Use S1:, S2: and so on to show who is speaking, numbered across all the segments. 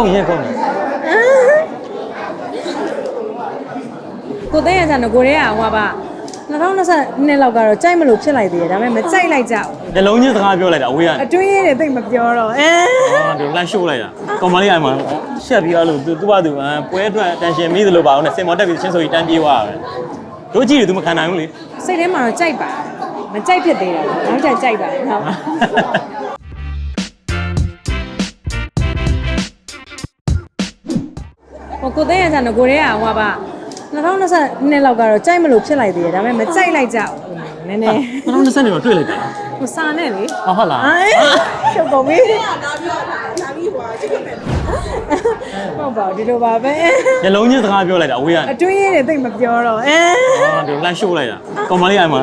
S1: ခုံရင်ခုံတယ်
S2: ကိုသိန်းရကြတော့ကိုရဲကဟိုပါ2022လောက်ကတော့ကြိုက်မလို့ဖြစ်လိုက်သေးတယ်ဒါပေမဲ့မကြိုက်လိုက်ကြဘူး
S1: နှလုံးချင်းစကားပြောလိုက်တာအဝေးကနေ
S2: အတွင်းရည်တွေသိပ်မပြောတော့အဲ
S1: အာဒီလမ်းရှိုးလိုက်တာကောင်မလေးအိမ်မှာရှက်ပြီးတော့လို့သူသူ့ဘာသူအမ်ပွဲအတွက်တန်ရှင်မိသလိုပါအောင်နဲ့စင်မော်တက်ပြီးချင်းဆိုပြီးတန်းပြေးသွားတာပဲတို့ကြည့်တယ်သူမခံနိုင်ဘူးလေ
S2: စိတ်ထဲမှာတော့ကြိုက်ပါမကြိုက်ဖြစ်သေးတာနောက်ကြိုက်ကြိုက်ပါဟုတ် ဟိုကိုသိန်းရကြတော့ကိုရဲကဟိုပါ2022လောက်ကတော့ကြိုက်မလို့ဖြစ်လိုက်သေးတယ်ဒါပေမဲ့မကြိုက်လိုက်ကြဘူးနည်းနည်း
S1: 2020နေမှာတွေ့လိုက်တာ
S2: ဟိုစာနဲ့လေ
S1: အော်ဟုတ်လား
S2: အဲရှုပ်ကုန်ပြီဟုတ်ပါဘူးဒီလိုပါပဲ
S1: နှလုံးချင်းစကားပြောလိုက်တာအဝေးကနေ
S2: အတွင်းရည်တွေသိပ်မပြောတော့အဲ
S1: အာဒီလမ်းရှိုးလိုက်တာကောင်မလေးအိမ်မှာ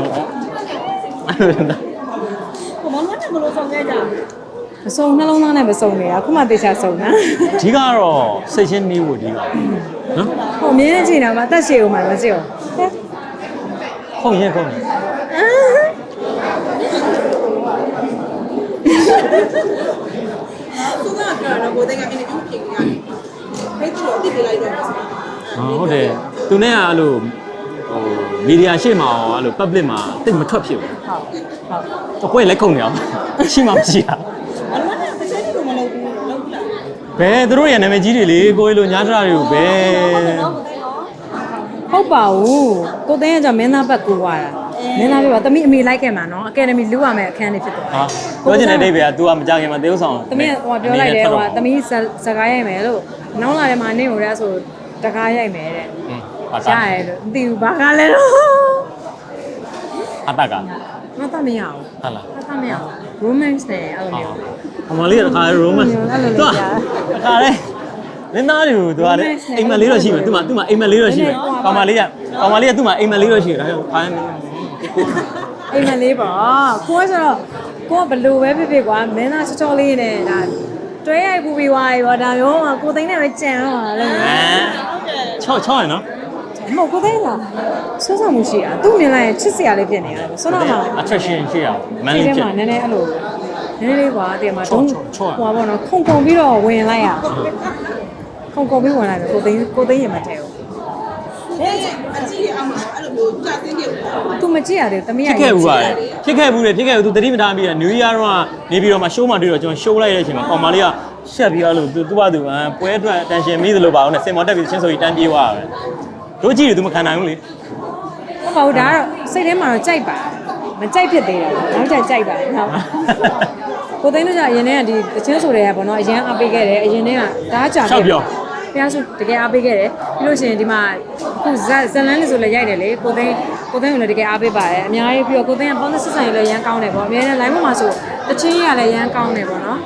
S2: ဟိုမမနဲ့ဘလို့ဆောင်ခဲ့ကြ မစုံနှလုံးသားနဲ့မစုံနေတာအခုမှတေချာစုံတာ
S1: အဓိကတော့စိတ်ချင်းနေဖို့အဓိကနော်
S2: ဟိုမြင်းနေချိန်တော့မှအသက်ရှည်အောင်မှမကြည့်အောင်
S1: ခုံရင်ခုံတယ်
S3: သူကပြောတော့ကိုယ်တိုင်ကအင်တာဗျူးပြင်ရတယ်။ဖိတ်သူ့ကိုအတိပေးလိုက်တော့ဆို
S1: အာဟုတ်တယ်သူနဲ့ကအဲ့လိုဟိုမီဒီယာရှေ့မှာရောအဲ့လို public မှာတိတ်မထွက်ဖြစ်ဘူး
S2: ဟုတ်ဟုတ်
S1: အကွက်လက်ခုံနေအောင်ရှိမှမရှိတာ။
S3: အလုံးနဲ့တစ်ချက်တည်းကိုမလုပ်ဘူး။လုပ်ဘူးလား
S1: ဘယ်သူတို့ရဲ့နာမည်ကြီးတွေလေကိုယ်လိုညားတရာတွေကိုဘယ်
S2: ဟုတ်ပါဘူးကိုသိန်းကကြောင့်မင်းသားဘက်ကိုွားတာမင်းသားပြပါတမိအမေလိုက်ခဲ့မှာနော်အကယ်ဒမီလူရမယ်အခန်းလေးဖြစ်တယ်
S1: ဟာပြောချင်တဲ့အိဗေက तू ကမကြခင်မှာသေဥဆောင်
S2: တမီးဟိုပြောလိုက်တယ်ဟိုတမီးစကားရိုက်မယ်လို့နောက်လာတယ်မှာနင့်ကိုရဲဆိုတကားရိုက်မယ်တဲ့
S1: ဟာ
S2: ရ
S1: တာ
S2: ရဲလို့မသိဘူးဘာကလဲတော့
S1: အတက
S2: မတမရဘူး
S1: ဟာလား
S2: မတမရဘူး romance နဲ့အဲ့လိုမျိုး
S1: အမလေးကတခါ romance သူ
S2: က
S1: တခါလေမင်းသားတွေကိုသူကလေ Romance နဲ့အိမ်မက်လေးတော့ရှိမယ်သူမှသူမှအိမ်မက်လေးတော့ရှိမယ်နည်းနည်းကွာပါ ကောင်မလေးကကောင်မလေးကသူမှအိမ်မက်လေးတော့ရှိတယ်ဒါကြောင့်ခါရင်မင်း
S2: အိမ်မက်လေးပေါ့ကိုကဆိုတော့ကိုကဘလို့ပဲဖြစ်ဖြစ်ကွာမင်းသားချောချောလေးနဲ့ဒါတွဲရိုက်ပူပြီးွားရေပေါ့ဒါမျိုးကကိုသိန်းနဲ့ပဲကြံတော့တာလေ
S1: အဲချော့ချော့ရယ်နော်
S2: မဟုတ်ကိုသိန်းလားဆွမ်းဆောင်မှုရှိတာသူ့မြင်လိုက်ရင်ချစ်စရာလေးဖြစ်နေရတယ်ဆွမ်းတော့မှာ
S1: attraction ရှိရအောင်
S2: ဒီ
S1: manly
S2: ထဲ
S1: ဖြစ်
S2: မှာနည်းနည်းအဲ့လိုနည်းနည်းလေးကွာတင်မှာ
S1: ချော့
S2: တုံး
S1: ချော့ချော့
S2: ဟိုပါဘောနော်ခုံခုံပြီးတော့ဝင်လိုက်ရခုံခုံပြီးဝင်လိုက်တယ်ကိုသိန်းကိုသိန်းရင်မထဲဘူး။
S3: အဲအကြည့်ရအောင်အဲ့လိုမျိုးကြာသိတယ်ပေါ့
S2: သူမကြည့်ရသေးဘူးတမီးရ
S1: ဖြစ်ခဲ့ဘူးပါတယ်ဖြစ်ခဲ့ဘူးလေဖြစ်ခဲ့ဘူးသူတတိမထားပြီးတာ New Year တော့နေပြီးတော့မှ show မှာတွေ့တော့ကျွန်တော် show လိုက်တဲ့အချိန်မှာကောင်မလေးကရှက်ပြီးတော့လို့သူသူ့ဘာသူအမ်ပွဲအတွက်တန်ရှင်မိသလိုပါအောင်နဲ့စင်မော်တက်ပြီးချင်းဆိုပြီးတန်းပြေးသွားတာပဲ တို့ကြည့်တယ်သူမခံနိုင်ဘူးလေ
S2: ဟုတ်ပါဘူးဒါကတော့စိတ်ထဲမှာတော့ကြိုက်ပါမကြိုက်ဖြစ်သေးတာနောက်ကြိုက်ကြိုက်ပါဟုတ်ကိုသိန်းတို့ကအရင်တည်းကဒီတချင်းဆိုတွေကပေါ့နော်အရင်အားပေးခဲ့တယ်အရင်တည်းကဒါကကြာ
S1: ရှောက်ပြော
S2: ဖျားစုတကယ်အားပေးခဲ့တယ်ပြီးလို့ရှိရင်ဒီမှာ အခုဇက်ဇလန်းလေးဆိုလည်းရိုက်တယ်လေကိုသိန်းကိုသိန်းကိုလည်းတကယ်အားပေးပါတယ်အများကြီးပြီးတော့ကိုသိန်းကပေါင်းသစ်ဆက်ဆံရေးလည်းရမ်းကောင်းတယ်ပေါ့အများနဲ့ line ပေါ်မှာဆိုတချင်းရလည်းရမ်းကောင်းတယ်ပေါ့နော်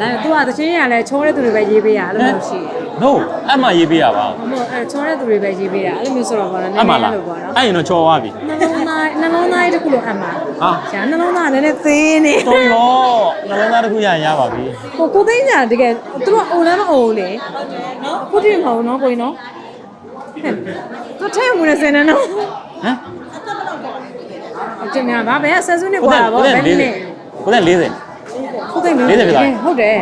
S2: line သူကတချင်းရလည်းချောတဲ့သူတွေပဲရေးပေးရအဲ့လိုမျိုးရှိတယ်
S1: no အဲ့မှရေးပေးရပါ
S2: မဟုတ်အဲချောတဲ့သူတွေပဲရေးပေးတာအဲ့လိုမျိုးဆိုတော့ပေါ့နော်နည်း
S1: အဲ့
S2: န
S1: မှ
S2: ည်း
S1: လား
S2: လို့ပေါ့နော်
S1: အဲ့ရင်တော့ချော်သွားပြီ
S2: နှလုံးသားနှလုံးသားတစ်ခုလို့အမှန်
S1: ဟာ
S2: ရှာနှလုံးသားနည်းနည်းသေးနေ
S1: တော်ရောနှလုံးသားတစ်ခုရရင်ရပါပြီ
S2: ကိုကိုသိန်းညာတကယ်သူတို့ကအိုလမ်းမအိုလေနော်ခုတိမဟုတ်နော်ကိုကြီးနော်ဟဲ့ သူထဲဝင်နေစနေနော်
S1: ဟမ်
S2: အကျဉ်းများဗာဘယ်ကဆက်စုနေกว่าဗောဘယ်နည်းနဲ့
S1: ကိုတဲ့40
S2: ကိုသိန်း
S1: 40ဖြစ်လာပြီ
S2: ဟုတ်တယ်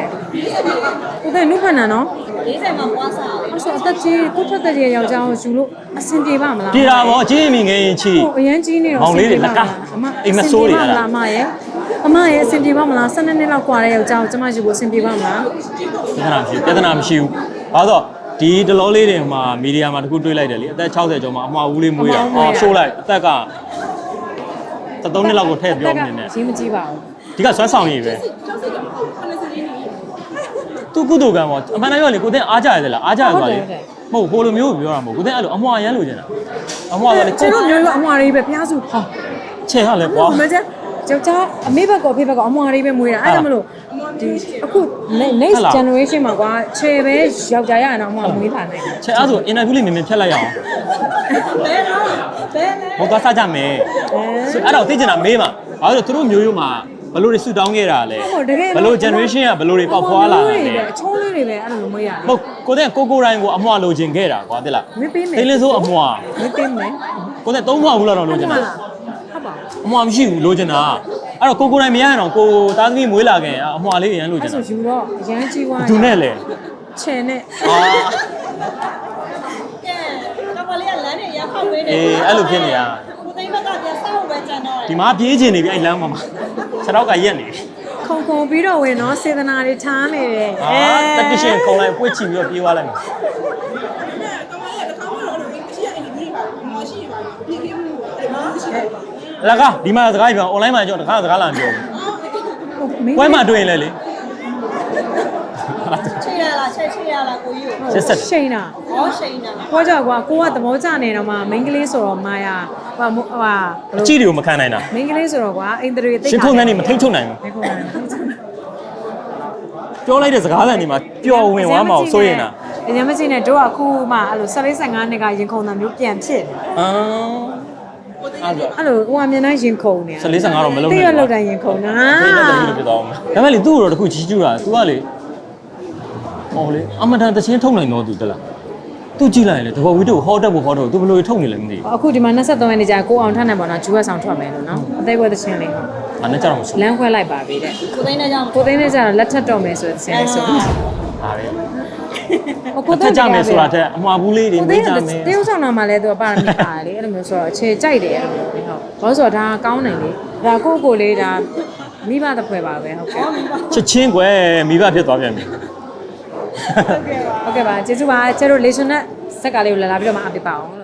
S2: ကိုသိန်းနုဖန်နာနော်40မှာပွားစားအဲ့ဆိုအသက်ကြီးကိုထွက်တဲ့ကြီးယောက်ျားကိုယူလို့အဆင်ပြေပါမလား
S1: ပြေတာဗောအချင်းအမိငယ်ရင်ချီ
S2: ဟိုအရင်ကြီးနေတော့
S1: မောင်လေးတွေလက်က
S2: အမ
S1: အိမ်မဆိုးတွေ
S2: အဆင်ပြေပါမ
S1: လား
S2: လားအမရဲ့အမရဲ့အဆင်ပြေပါမလား12နှစ်လောက်กว่าတဲ့ယောက်ျားကိုကျမယူဖို့အဆင်ပြေပါမလား
S1: ပြဿနာမရှိပြဿနာမရှိဘူးဘာလို့ ဒီတလောလေးတွေမှာမီဒီယာမှာတခုတွေးလိုက်တယ်လေအသက်60ကျော်မှာအမှားဦးလေးမွေးတာအော်ရှိုးလိုက်အသက်က33နှစ်လောက်ကိုထည့်ပြောနေတယ်
S2: ရင်းမကြည့်ပါဘူး
S1: ဒီကစွမ်းဆောင်ရည်ပဲ။
S3: ကျောက်စိတ်ကဟုတ်ခဏစနေနေ
S1: သူကုသိုလ်ကံပေါ့အမှန်တမ်းပြောလေကိုတဲ့အားကြရတယ်လားအားကြရပါလေမဟုတ်ဟိုလိုမျိုးပြောတာမဟုတ်ကိုတဲ့အဲ့လိုအမွာရမ်းလို့ကျင်တာအမွာဆိုလေ
S2: ကျွန်တော်မျိုးရောအမွာလေးပဲဖျားစုဟာ
S1: ချေဟာလေကွာ
S2: မကျကျောက်သားအမေဘက်ကောအဖေဘက်ကောအမွာလေးပဲမွေးတာအဲ့ဒါမလို့ ဒီအခု next generation မှာကွာခြေပဲယောက်ျားရရင်တော့အမွာမွေးလာနိုင်တယ်
S1: ချေအဲ့ဆိုအင်တာဗျူးလေးမြင်မြင်ဖြတ်လိုက်ရအောင်။
S3: ဘယ်တော့ဘယ်နဲ့
S1: ဟိုသွားစားကြမယ်ဆိုအဲ့တော့သိကျင်တာမေးမှာဘာလို့လဲသူတို့မျိုးရိုးမှာဘလို့တွေဆူတောင်းခဲ့တာလဲ
S2: ဟုတ်တကယ်
S1: ဘလို့ generation ကဘလို့တွေပေါက်ဖွာလာတာလဲ
S2: အချိုးလေးတွေပဲအဲ့လိုမွေးရ
S1: မဟုတ်ကိုတဲ့ကိုကိုတိုင်းကိုအမွာလိုချင်ခဲ့တာကွာသိလား
S2: မွေးပေးမယ်
S1: သိလင်းစိုးအမွာ
S2: မွေးပေးမယ်
S1: ကိုတဲ့သုံးမွာဘူးလားတော့လိုချင်တာ
S2: ဟုတ်ပါ
S1: အမွာမရှိဘူးလိုချင်တာ အဲ့တော့ကိုကိုတိုင်းမရရင်တော့ကိုသားသမီးမွေးလာခင်အမွာလေးရန်လိုချ
S2: အဲ့
S1: င်တာ
S2: ဆိုယူတော့အရန်ကြီးသွား
S1: သူနဲ့လေ
S2: ချင်နဲ့
S1: အာ
S3: ကဲကမလေးကလမ်းနေရဖောက်ပေးနေ
S1: အေးအဲ့လိုဖြစ်နေတာ
S3: ကိုသိန်းဘက်ကပြန်စောက်ပဲကြံတော့တယ်
S1: ဒီမှာပြေးချင်နေပြီအဲ့လမ်းမှာမှာခြေတော့ကရက်နေပြီ
S2: ခုံခုံပြီးတော့ဝင်နော်စေတနာတွေထားနေတယ်
S1: အာတက်တရှင်ခုံလိုက်ပွေ့ချီပြီးတော့ပြေးသွားလိုက်မှာ
S3: ကမလေးကတစ် ခါမှတော့လို့မရှိရနေပြီပါမရှိပါဘူးပြေးပြေးမှုအဲ့ဒါမရှိဘူး
S1: လက်ကဒီမှာစကားပြော online မှာကျွန်တော်တခါစကားလာပြောဘူး
S2: ဟုတ်မင်း
S1: ပွဲမှာတွေ့ရင်လည်းလေ
S3: ချိရလားချက်ချိရလားကိုကြီးကို
S1: ဆက်ဆက်
S2: ရှိန်တာ
S3: ဟောရှိန်တာ
S2: ဟောကြောက်ကွာကိုကသဘောကျနေတော့မှမိန်းကလေးဆိုတော့မာယာဟိုဟိုဟာဘယ်
S1: အ
S2: လို
S1: ကြည့်တွေကိုမခံနိုင်တာ
S2: မိန်းကလေးဆိုတော့ကွာအိမ်တွေတိတ်
S1: ရှင်ထုံနှန်းနေမထိန်ချုပ်နိုင်ဘူး
S2: မခုံနိုင်ဘူး
S1: ပြောလိုက်တဲ့စကားသံတွေမှာပျော်ဝင်သွားမှာကိုစိုးရင်တာ
S2: အရင်မကြည့်နဲ့တို့ကအခုမှအဲ့လို14 15နှစ်ကရင်ခုန်တာမျိုးပြန်ဖြစ်နေ
S1: အာ အဲ့လို
S2: အဲ့လိုဟိုကမြန်တိုင်းရင်ခုန်နေ
S1: 14 15တော့မလု
S2: ပ်
S1: နိုင်ဘူးတိ
S2: ရလောက်တိုင်းရင်ခုန်တာ
S1: တိရလောက်တိုင်းရင်ခုန်တာဒါပေမဲ့လေသူ့ကိုတော့တခုကြီးကျူးတာ तू ကလေဟောလေအမတန်တချင်းထုတ်နိုင်တော့ तू တလားသူကြည့်လိုက်ရင်လေတဘောဝီတို့ဟောတက်ဖို့ဟောတော့သူဘယ်လိုထုတ်နေလဲမသိဘူး
S2: အခုဒီမှာ23ရက်နေကြာကိုအောင်ထနိုင်ပါတော့ဂျူဝက်ဆောင်ထွက်မယ်လို့နော်အသေးကွယ်တချင်းလေးဟာ
S1: နဲ့ကြတော့မဆို
S2: လမ်းခွဲလိုက်ပါပြီတဲ့
S3: ကိုသိန်းနဲ့ကြောင့်
S2: ကိုသိန်းနဲ့ကြာတော့လက်ထပ်တော့မယ်ဆိုတဲ့ဆင်းလေးဆို
S1: ပါတယ်
S2: ဟို
S1: ကိုတက်ကြမယ်ဆိုတာတဲ့အာမဘူးလေးတွေ
S2: ကို
S1: မေး
S2: သိန်း
S1: ကြ
S2: က
S1: မယ်
S2: တေးဥဆောင်တော်မှာလဲသူကပါရမီပါတယ်လေအဲ့လိုမျိုးဆိုတော့ခြေကြိုက်တယ်အဲ့လိုမျိုးဟုတ်ဘာလို့ဆိုတော့ဒါကောင်းတယ်လေဒါကိုယ့်ကိုယ်လေးဒါမိဘတစ်ဖွဲပါပဲဟုတ်ကဲ့
S1: ချက်ချင်းကွယ်မိဘဖြစ်သွားပြန်ပြီ
S2: ဟုတ်ကဲ့ပါကျေးဇူးပါကျတို့လေရှင်နဲ့ဆက်ကလေးကိုလာလာပြီးတော့မှအပြပါအောင်လို့